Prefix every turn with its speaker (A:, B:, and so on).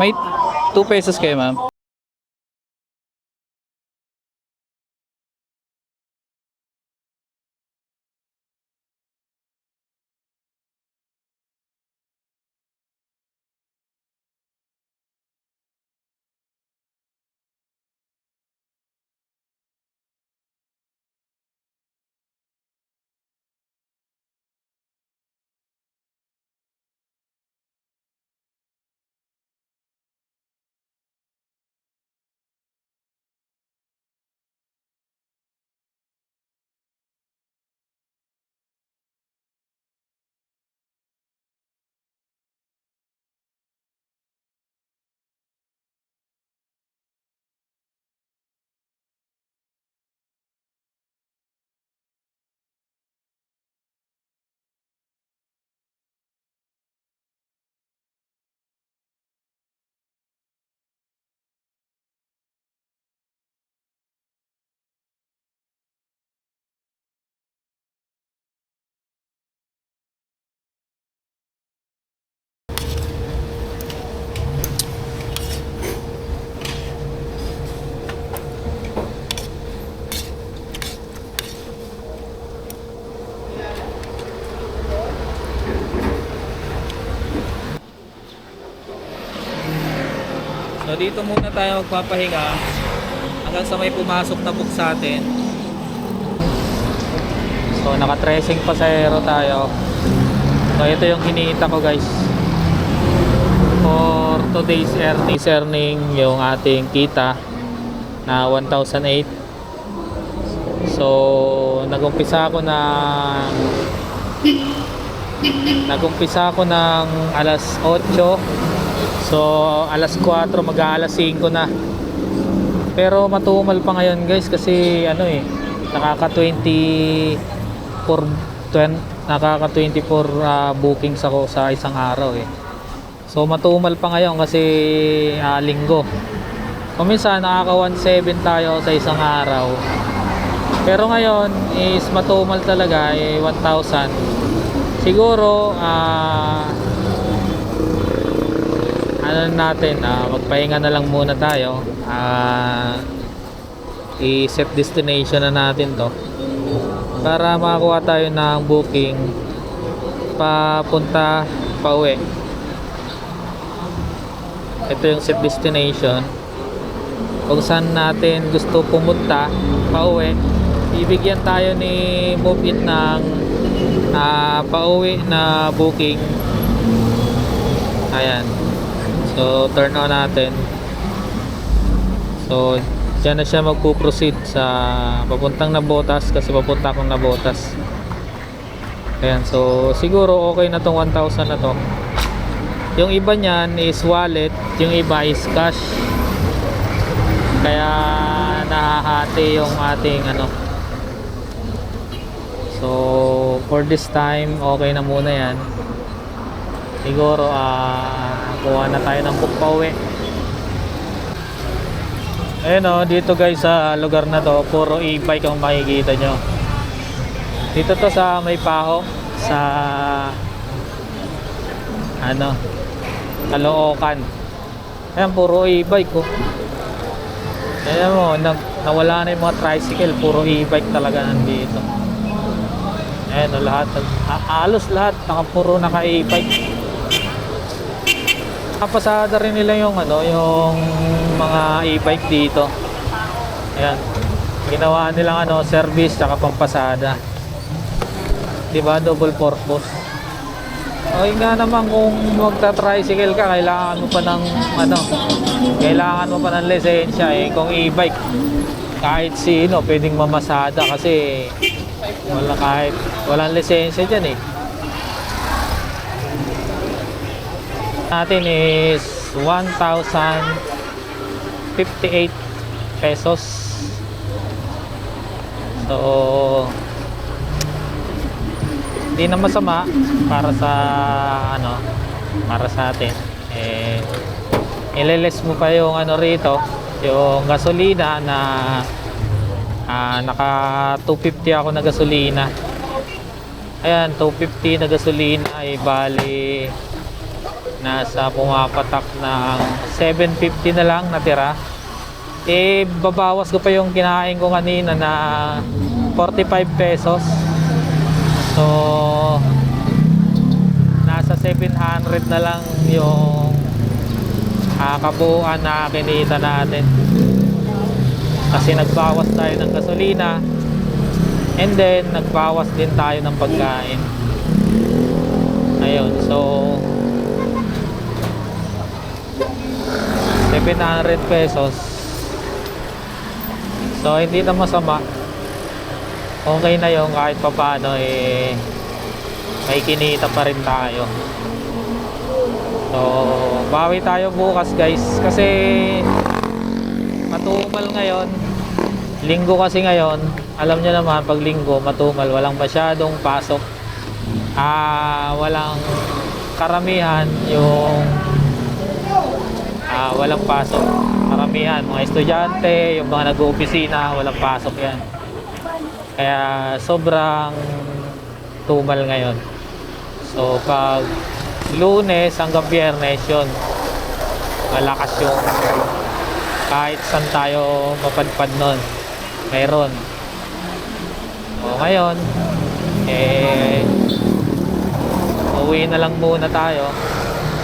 A: May 2 pesos kayo, ma'am. So dito muna tayo magpapahinga hanggang sa may pumasok na book sa atin. So naka-tracing pasahero tayo. So ito yung hinihita ko guys. For today's earnings, earning yung ating kita na 1,008. So nagumpisa ako na nagumpisa ako ng alas 8 So, alas 4, mag-aalas 5 na. Pero matumal pa ngayon guys kasi ano eh, nakaka 24 20, nakaka 24 ah, bookings ako sa isang araw eh. So matumal pa ngayon kasi ah, linggo. Kung minsan nakaka 17 tayo sa isang araw. Pero ngayon is matumal talaga eh 1,000. Siguro ah ano natin, ah, magpahinga na lang muna tayo. Ah, i-set destination na natin to para makakuha tayo ng booking papunta pa uwi. Ito yung set destination. Kung saan natin gusto pumunta pa uwi, bibigyan tayo ni Move It ng ah, pauwi na booking. Ayan. So, turn on natin. So, dyan na siya magpo-proceed sa papuntang Nabotas kasi papunta akong Nabotas. Ayan, so siguro okay na tong 1,000 na to. Yung iba niyan is wallet, yung iba is cash. Kaya nahahati yung ating ano. So, for this time, okay na muna yan. Siguro, ah, kuha na tayo ng book pa uwi. Ayun o, dito guys sa lugar na to, puro e-bike ang makikita nyo. Dito to sa may paho, sa ano, Caloocan. Ayan, puro e-bike ko. Ayan mo, nag, nawala na yung mga tricycle, puro e-bike talaga nandito. Ayan o, lahat, a- halos lahat, naka, puro naka e-bike. Kapasada rin nila yung ano, yung mga e-bike dito. Ayan. Ginawa nilang ano, service tsaka pampasada. 'Di ba? Double purpose. O yun nga naman kung magta-tricycle ka, kailangan mo pa ng ano, kailangan mo pa ng lisensya eh. Kung e-bike, kahit sino pwedeng mamasada kasi wala kahit walang lisensya diyan eh. Natin is 1,058 pesos. So hindi na masama para sa ano para sa atin. Eh ileles mo pa yung ano rito yung gasolina na ah, naka 250 ako na gasolina. Ayan 250 na gasolina ay bali nasa pumapatak ng 750 na lang natira. Eh babawas ko pa yung kinain ko kanina na 45 pesos. So nasa 700 na lang yung uh, kabuuan na kinita natin. Kasi nagbawas tayo ng gasolina. And then nagbawas din tayo ng pagkain. Ayun so 700 pesos. So hindi na masama. Okay na yung kahit papano eh may kinita pa rin tayo. So bawi tayo bukas guys. Kasi matumal ngayon. Linggo kasi ngayon. Alam nyo naman pag linggo matumal. Walang masyadong pasok. Ah walang karamihan yung ah walang pasok. Karamihan mga estudyante yung mga nag-opisina walang pasok yan. Kaya sobrang tumal ngayon. So pag lunes hanggang biyernes yun malakas yung kahit saan tayo mapadpad nun. Meron. O ngayon eh uwi na lang muna tayo